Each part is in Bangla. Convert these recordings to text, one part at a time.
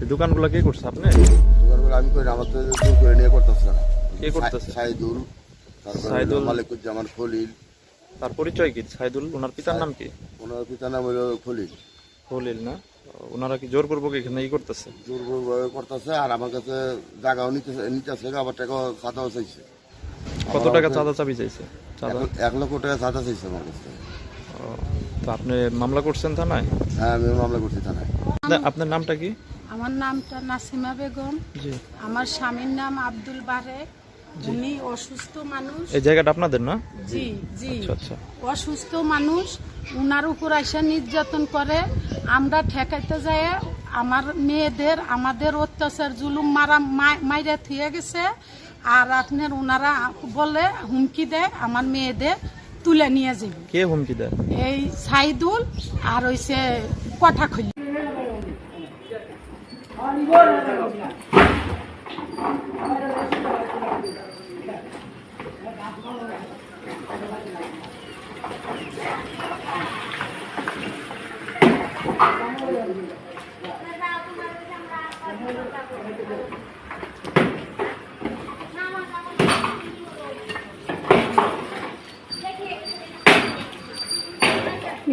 সেই দোকানগুলো কে করছে আপনি? দোকানগুলো আমি করি আমার তো দূর করে নিয়ে করতেছে না। কে করতেছে? সাইদুল সাইদুল। মালিকুজ্জামান খলিল। তার পরিচয় কি? সাইদুল ওনার পিতার নাম কি? ওনার পিতার নাম হলো খলিল। খলিল না? ওনারা কি জোরপূর্বক এখানে ই করতেছে? দুর্বলভাবে করতেছে আর আমার কাছে জায়গাও নিতে নিতেছে আবার টাকাও চাঁদাও চাইছে। কত টাকা চাঁদা চাবি চাইছে? চাঁদা? এক- লক্ষ টাকা চাঁদা চাইছে আমার কাছে। তো আপনি মামলা করছেন থানায়? হ্যাঁ আমি মামলা করছি থানায়। আপনার নামটা কি? আমার নামটা নাসিমা বেগম। আমার স্বামীর নাম আব্দুল বারে উনি অসুস্থ মানুষ। এই জায়গাটা আপনাদের না? জি জি। আচ্ছা আচ্ছা। অসুস্থ মানুষ উনার উপর আইসা নির্যাতন করে। আমরা ঠেকাইতে যাই আমার মেয়েদের আমাদের অত্যাচার জুলুম মারা মাইরা থুয়ে গেছে। আর আপনার ওনারা বলে হুমকি দেয় আমার মেয়েদের তুলে নিয়ে যাবে। কে হুমকি দেয়? এই সাইদুল আর হইছে কঠা খুলি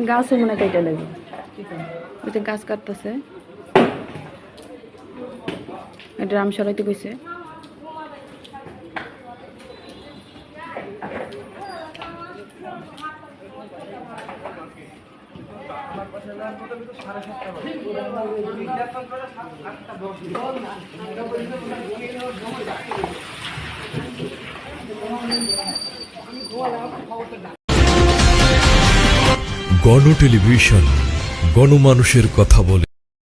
গাছও মনে হয় কেটে লাগবে ওই যে গাছ কাটতেছে ড্রাম সরাইতে কইছে। গণ টেলিভিশন গণমানুষের কথা বলে।